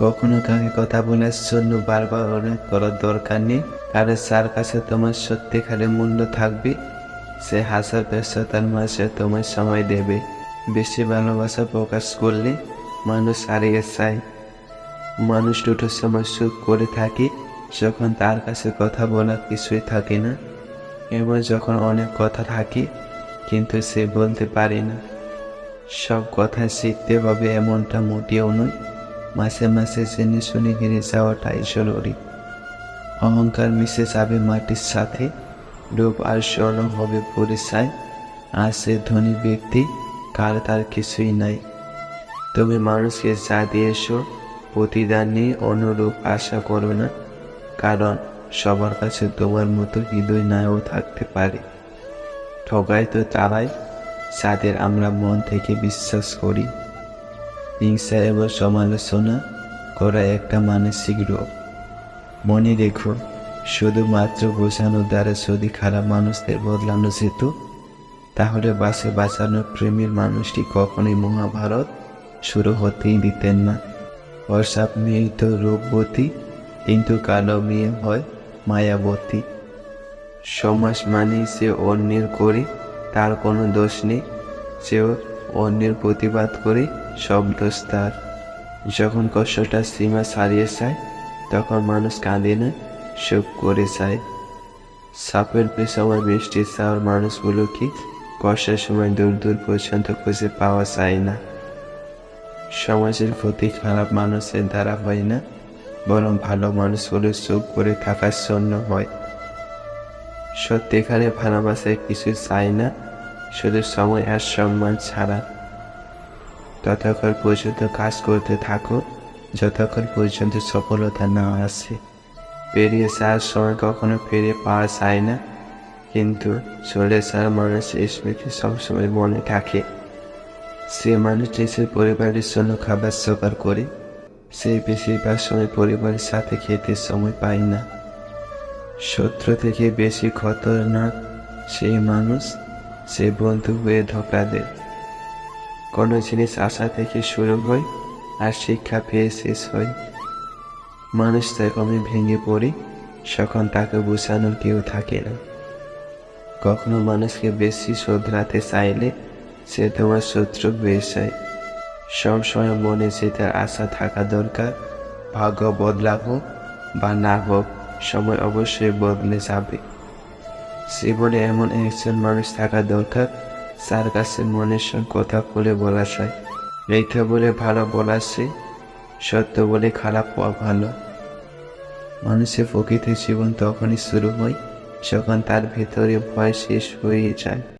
কখনো কাকে কথা বলার জন্য বারবার অনুরোধ করার দরকার নেই। কারণ যার কাছে তোমার সত্যিকারে মূল্য থাকবে। সে হাজার ব্যস্ততার মাঝে তোমার সময় দেবে। বেশি ভালোবাসা প্রকাশ করলে মানুষ হারিয়ে যায়। মানুষ দুটোর সময় সুখ করে থাকে, যখন তার কাছে কথা বলার কিছুই থাকে না। এবং যখন অনেক কথা থাকে, কিন্তু সে বলতে পারে না। সব কথা শিখতে হবে এমনটা মোটেও নয়। মাসে মাসে জেনে শুনে হেরে যাওয়াটাই জরুরি অহংকার মিশে যাবে মাটির সাথে, রূপ আর স্বর্ণ হবে পরিচয় আর সে ধনী ব্যক্তি কার তার কিছুই নাই। তুমি মানুষকে যা দিয়েছ প্রতিদান নিয়ে অনুরূপ আশা করো না, কারণ সবার কাছে তোমার মতো হৃদয় নাও থাকতে পারে। ঠগাই তো তারাই, যাদের আমরা মন থেকে বিশ্বাস করি। হিংসা এবং সমালোচনা করা একটা মানসিক রোগ। মনে রেখো, শুধুমাত্র বোঝানোর দ্বারা যদি খারাপ মানুষদের বদলানো যেত, তাহলে বাসে বাঁচানোর প্রেমের মানুষটি কখনোই মহাভারত শুরু হতেই দিতেন না। বর্ষাপ মেয়ে তো রূপবতী, কিন্তু কালো মেয়ে হয় মায়াবতী। সমাজ মানেই সে অন্যের করে, তার কোনো দোষ নেই। সেও অন্যের প্রতিবাদ করে, সব দোষ তার। যখন কষ্টটা সীমা ছাড়িয়ে যায়, তখন মানুষ কাঁদে না সুখ করে যায়। সাপের পেশামার বৃষ্টি চাওয়ার মানুষগুলোকে কষ্টের সময় দূর দূর পর্যন্ত খুঁজে পাওয়া যায় না। সমাজের ক্ষতি খারাপ মানুষের দ্বারা হয় না, বরং ভালো মানুষগুলো সুখ করে থাকার জন্য হয়। সত্যিকারে ভালোবাসায় কিছু চায় না শুধু সময় আর সম্মান ছাড়া। ততক্ষণ পর্যন্ত কাজ করতে থাকো, যতক্ষণ পর্যন্ত সফলতা না আসে। পেরিয়ে যাওয়ার সময় কখনো ফিরে পাওয়া যায় না, কিন্তু চলে যাওয়ার মানুষের স্মৃতি সবসময় মনে থাকে। সে মানুষ নিজের পরিবারের জন্য খাবার জোগাড় করে সে বেশিরভাগ সময় পরিবারের সাথে খেতে সময় পায় না। শত্রু থেকে বেশি খতরনাক সেই মানুষ সে বন্ধু হয়ে ধোকা দেয়। কোনো জিনিস আশা থেকে শুরু হয় আর শিক্ষা পেয়ে শেষ হয়। মানুষ যখন ভেঙে পড়ে তখন তাকে বোঝানোর কেউ থাকে না। কখনো মানুষকে বেশি শোধরাতে চাইলে সে তোমার শত্রু হয়ে যায়। সবসময় মনে যেটার আশা থাকা দরকার, ভাগ্য বদলা হোক বা না হোক, সময় অবশ্যই বদলে যাবে। জীবনে এমন একজন মানুষ থাকা দরকার, যার কাছে মনের সঙ্গে কথা বলে বলা যায়। মিথ্যা বলে ভালো বলা সে সত্য বলে খারাপ হওয়া ভালো। মানুষের প্রকৃতির জীবন তখনই শুরু হয়, যখন তার ভেতরে ভয় শেষ হয়ে যায়।